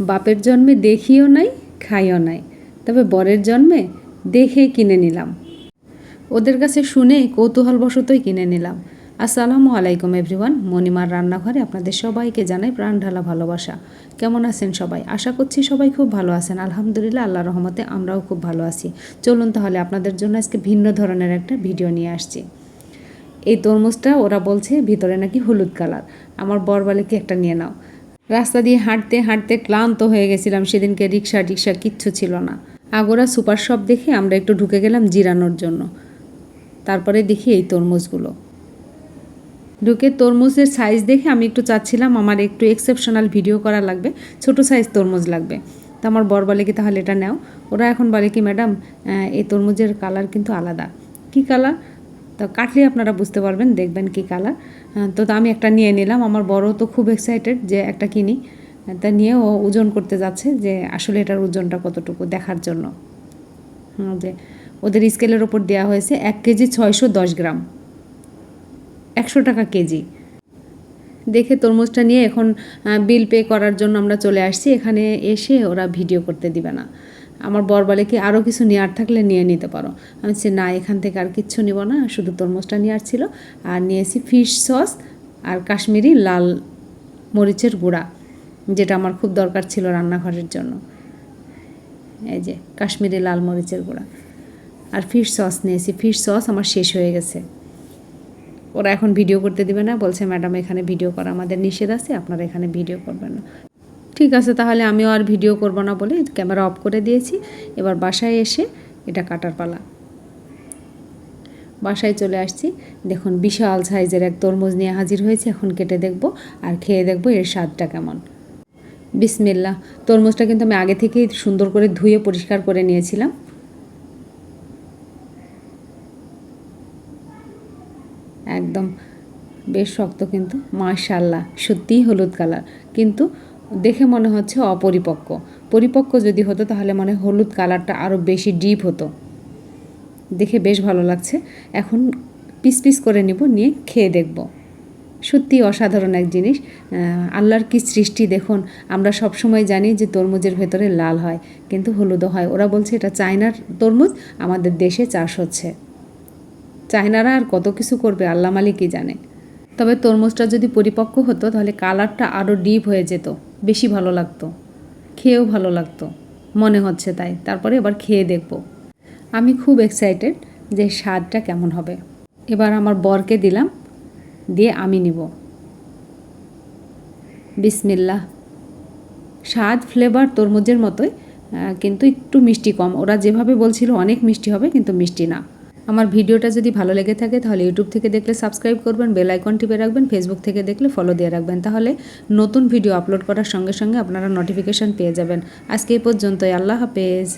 বাপের জন্মে দেখিও নাই, খাইও নাই। তবে বরের জন্মে দেখে কিনে নিলাম। ওদের কাছে শুনে কৌতূহলবশতই কিনে নিলাম। আসসালামু আলাইকুম এভরিওয়ান, মণিমার রান্নাঘরে আপনাদের সবাইকে জানাই প্রাণ ঢালা ভালোবাসা। কেমন আছেন সবাই? আশা করছি সবাই খুব ভালো আছেন। আলহামদুলিল্লাহ, আল্লাহ রহমতে আমরাও খুব ভালো আছি। চলুন তাহলে আপনাদের জন্য আজকে ভিন্ন ধরনের একটা ভিডিও নিয়ে আসছি। এই তরমুজটা ওরা বলছে ভিতরে নাকি হলুদ কালার। আমার বরবালিকে একটা নিয়ে নাও। রাস্তা দিয়ে হাঁটতে হাঁটতে ক্লান্ত হয়ে গেছিলাম। সেদিনকে রিক্সা টিক্সা কিচ্ছু ছিল না। আগোরা সুপার শপ দেখে আমরা একটু ঢুকে গেলাম জিরানোর জন্য। তারপরে দেখি এই তরমুজগুলো। ঢুকে তরমুজের সাইজ দেখে আমি একটু চাচ্ছিলাম, আমার একটু এক্সেপশনাল ভিডিও করা লাগবে। ছোট সাইজ তরমুজ লাগবে। তো আমার বর বলে কি, তাহলে এটা নাও। ওরা এখন বলে কি, ম্যাডাম এই তরমুজের কালার কিন্তু আলাদা। কি কালার তো কাটলে আপনারা বুঝতে পারবেন, দেখবেন কি কালার। তো আমি একটা নিয়ে নিলাম। আমার বড় তো খুব এক্সাইটেড যে একটা কিনি। তা নিয়ে ও ওজন করতে যাচ্ছে যে আসলে এটার ওজনটা কতটুকু দেখার জন্য। যে ওদের স্কেলের ওপর দেওয়া হয়েছে এক কেজি ছয়শো দশ গ্রাম। একশো টাকা কেজি। দেখে তরমুজটা নিয়ে এখন বিল পে করার জন্য আমরা চলে আসছি। এখানে এসে ওরা ভিডিও করতে দিবে না। আমার বর বলে কি আরও কিছু নেওয়ার থাকলে নিয়ে নিতে পারো। আমি বলছি, না, এখান থেকে আর কিচ্ছু নিব না, শুধু তরমুজটা নেওয়ার ছিল। আর নিয়েছি ফিশ সস আর কাশ্মীরি লাল মরিচের গুঁড়া, যেটা আমার খুব দরকার ছিল রান্নাঘরের জন্য। এই যে, কাশ্মীরি লাল মরিচের গুঁড়া। আর ফিশ সস নিয়েছি। ফিশ সস আমার শেষ হয়ে গেছে। ওরা এখন ভিডিও করতে দিবে না। বলছে, ম্যাডাম, এখানে ভিডিও করা আমাদের নিষেধ আছে, আপনারা এখানে ভিডিও করবেন না। ঠিক আছে, তাহলে আমিও আর ভিডিও করব না বলে ক্যামেরা অফ করে দিয়েছি। এবার বাসায় এসে এটা কাটার পালা। বাসায় চলে আসছি। দেখুন, বিশাল সাইজের এক তরমুজ নিয়ে হাজির হয়েছে। এখন কেটে দেখব আর খেয়ে দেখব এর স্বাদটা কেমন। বিসমিল্লা তরমুজটা কিন্তু আমি আগে থেকেই সুন্দর করে ধুয়ে পরিষ্কার করে নিয়েছিলাম। একদম বেশ শক্ত কিন্তু, মাশাল্লাহ, সত্যিই হলুদ কালার। কিন্তু দেখে মনে হচ্ছে অপরিপক্ক। পরিপক্ক যদি হতো, তাহলে মনে হলুদ কালারটা আরও বেশি ডিপ হতো। দেখে বেশ ভালো লাগছে। এখন পিস পিস করে নিব, নিয়ে খেয়ে দেখব। সত্যি অসাধারণ এক জিনিস। আল্লাহর কি সৃষ্টি দেখুন, আমরা সব সময় জানি যে তরমুজের ভেতরে লাল হয়, কিন্তু হলুদও হয়। ওরা বলছে এটা চায়নার তরমুজ, আমাদের দেশে চাষ হচ্ছে। চায়নারা আর কত কিছু করবে, আল্লাহ মালিকই জানে। তবে তরমুজটা যদি পরিপক্ক হতো, তাহলে কালারটা আরও ডিপ হয়ে যেত। বেশি ভালো লাগতো। খেয়েও ভালো লাগতো। মনে হচ্ছে তাই। তারপরে এবার খেয়ে দেখব। আমি খুব এক্সাইটেড যে স্বাদটা কেমন হবে। এবার আমার বরকে দিলাম। দিয়ে আমি নিব। বিসমিল্লা স্বাদ ফ্লেভার তরমুজের মতোই কিন্তু একটু মিষ্টি কম। ওরা যেভাবে বলছিল অনেক মিষ্টি হবে, কিন্তু মিষ্টি না। আমার ভিডিওটা যদি ভালো লেগে থাকে তাহলে ইউটিউব থেকে দেখলে সাবস্ক্রাইব করবেন, বেল আইকন টিপে রাখবেন, ফেসবুক থেকে দেখলে ফলো দিয়ে রাখবেন। তাহলে নতুন ভিডিও আপলোড করার সঙ্গে সঙ্গে আপনারা নোটিফিকেশান পেয়ে যাবেন। আজকে এই পর্যন্তই, আল্লাহ হাফেজ।